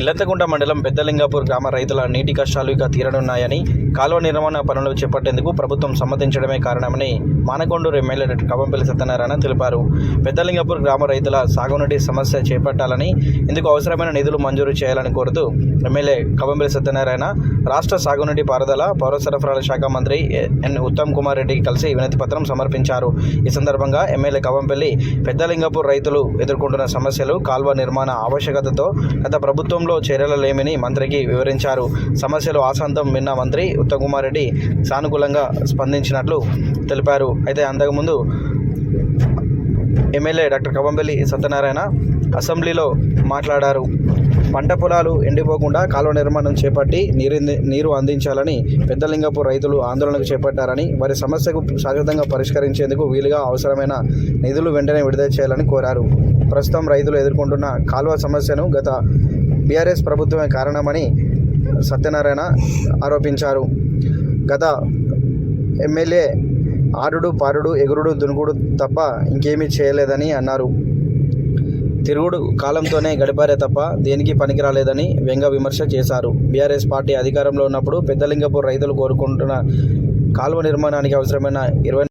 ఇల్లంతకుంట మండలం పెద్దలింగాపూర్ గ్రామ రైతుల నీటి కష్టాలు ఇక తీరనున్నాయని కాలువ నిర్మాణ పనులు చేపట్టేందుకు ప్రభుత్వం సమ్మతించడమే కారణమని మానకొండూరు ఎమ్మెల్యే డాక్టర్ కవంపల్లి సత్యనారాయణ తెలిపారు. పెద్దలింగాపూర్ గ్రామ రైతుల సాగునీటి సమస్య చేపట్టాలని ఇందుకు అవసరమైన నిధులు మంజూరు చేయాలని కోరుతూ ఎమ్మెల్యే కవంపల్లి సత్యనారాయణ రాష్ట్ర సాగునీటి పారుదల పౌర సరఫరాల శాఖ మంత్రి ఎన్ ఉత్తమ్ కుమార్ రెడ్డికి కలిసి వినతి పత్రం సమర్పించారు. ఈ సందర్భంగా ఎమ్మెల్యే కవంపల్లి పెద్దలింగాపూర్ రైతులు ఎదుర్కొంటున్న సమస్యలు కాల్వ నిర్మాణ ఆవశ్యకతతో గత ప్రభుత్వం ప్రభుత్వంలో చర్యలు లేమని మంత్రికి వివరించారు. సమస్యలు ఆశాంతం విన్న మంత్రి ఉత్తమకుమార్ రెడ్డి సానుకూలంగా స్పందించినట్లు తెలిపారు. అయితే అంతకుముందు ఎమ్మెల్యే డాక్టర్ కవంబెల్లి సత్యనారాయణ అసెంబ్లీలో మాట్లాడారు. పంట పొలాలు ఎండిపోకుండా కాలువ నిర్మాణం చేపట్టి నీరు నీరు అందించాలని పెద్దలింగపూర్ రైతులు ఆందోళనకు చేపట్టారని వారి సమస్యకు శాశ్వతంగా పరిష్కరించేందుకు వీలుగా అవసరమైన నిధులు వెంటనే విడుదల చేయాలని కోరారు. ప్రస్తుతం రైతులు ఎదుర్కొంటున్న కాలువ సమస్యను గత బీఆర్ఎస్ ప్రభుత్వమే కారణమని సత్యనారాయణ ఆరోపించారు. గత ఎమ్మెల్యే ఆరుడు పారుడు ఎగురుడు దునుగుడు తప్ప ఇంకేమీ చేయలేదని అన్నారు. తిరుగుడు కాలంతోనే గడిపారే తప్ప దేనికి పనికిరాలేదని వ్యంగ్య విమర్శ చేశారు. బీఆర్ఎస్ పార్టీ అధికారంలో ఉన్నప్పుడు పెద్దలింగపూర్ రైతులు కోరుకుంటున్న కాలువ నిర్మాణానికి అవసరమైన ఇరవై